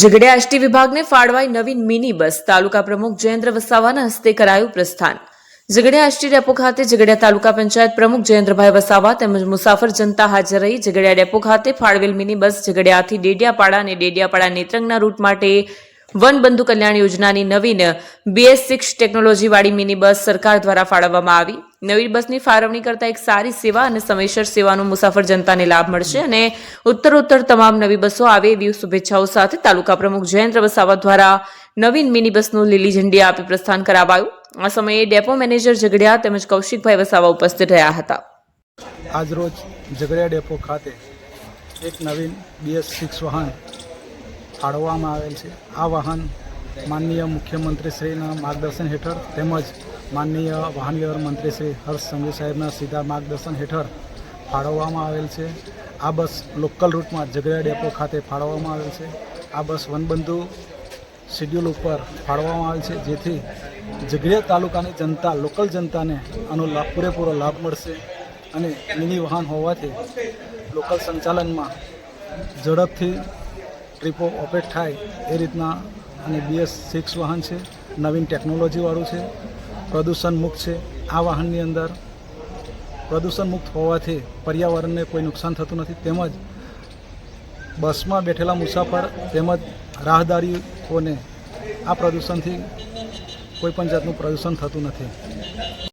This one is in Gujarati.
ઝઘડિયા એસટી વિભાગને ફાળવાઈ નવીન મિની બસ. તાલુકા પ્રમુખ જયેન્દ્ર વસાવાના હસ્તે કરાયું પ્રસ્થાન. ઝઘડિયા એસટી ડેપો ખાતે ઝઘડિયા તાલુકા પંચાયત પ્રમુખ જયેન્દ્રભાઈ વસાવા તેમજ મુસાફર જનતા હાજર રહી ઝઘડિયા ડેપો ખાતે ફાળવેલ મિની બસ ઝઘડિયાથી ડેડિયાપાડા અને ડેડિયાપાડા નેત્રંગના રૂટ માટે વન બંધુ કલ્યાણ યોજનાની નવીન બીએસ સિક્સ ટેકનોલોજીવાળી મિની બસ સરકાર દ્વારા ફાળવવામાં આવી. નવી બસની ફાળવણી કરતા એક સારી સેવા અને સમયસર સેવાનો મુસાફર જનતાને લાભ મળશે અને ઉત્તરોત્તર તમામ નવી બસો આવે એવી શુભેચ્છાઓ સાથે તાલુકા પ્રમુખ જયેન્દ્ર વસાવા દ્વારા નવીન મિની બસનું લીલી ઝંડી આપી પ્રસ્થાન કરાવાયું. આ સમયે ડેપો મેનેજર ઝઘડિયા તેમજ કૌશિકભાઈ વસાવા ઉપસ્થિત રહ્યા હતા. આજરોજ ઝઘડિયા ડેપો ખાતે એક નવીન બીએસ સિક્સ વાહન ફાળવવામાં આવેલ છે. આ વાહન માનનીય મુખ્યમંત્રીશ્રીના માર્ગદર્શન હેઠળ તેમજ માનનીય વાહન વ્યવહાર મંત્રી શ્રી હર્ષ સંઘવી સાહેબના સીધા માર્ગદર્શન હેઠળ ફાળવવામાં આવેલ છે. આ બસ લોકલ રૂટમાં ઝઘડા ડેપો ખાતે ફાળવવામાં આવેલ છે. આ બસ વનબંધુ શેડ્યુલ ઉપર ફાળવવામાં આવેલ છે. જેથી ઝઘડિયા તાલુકાની જનતા, લોકલ જનતાને આનો લાભ, પૂરેપૂરો લાભ મળશે અને મિની વાહન હોવાથી લોકલ સંચાલનમાં ઝડપથી ટ્રીપો ઓપરેટ થાય એ રીતના અને બીએસ સિક્સ વાહન છે. નવીન ટેકનોલોજીવાળું છે. પ્રદૂષણ મુક્ત છે. આ વાહનની અંદર પ્રદૂષણ મુક્ત હોવાથી પર્યાવરણને કોઈ નુકસાન થતું નથી. તેમજ બસમાં બેઠેલા મુસાફર તેમજ રાહદારીઓને આ પ્રદૂષણથી કોઈ પણ જાતનું પ્રદૂષણ થતું નથી.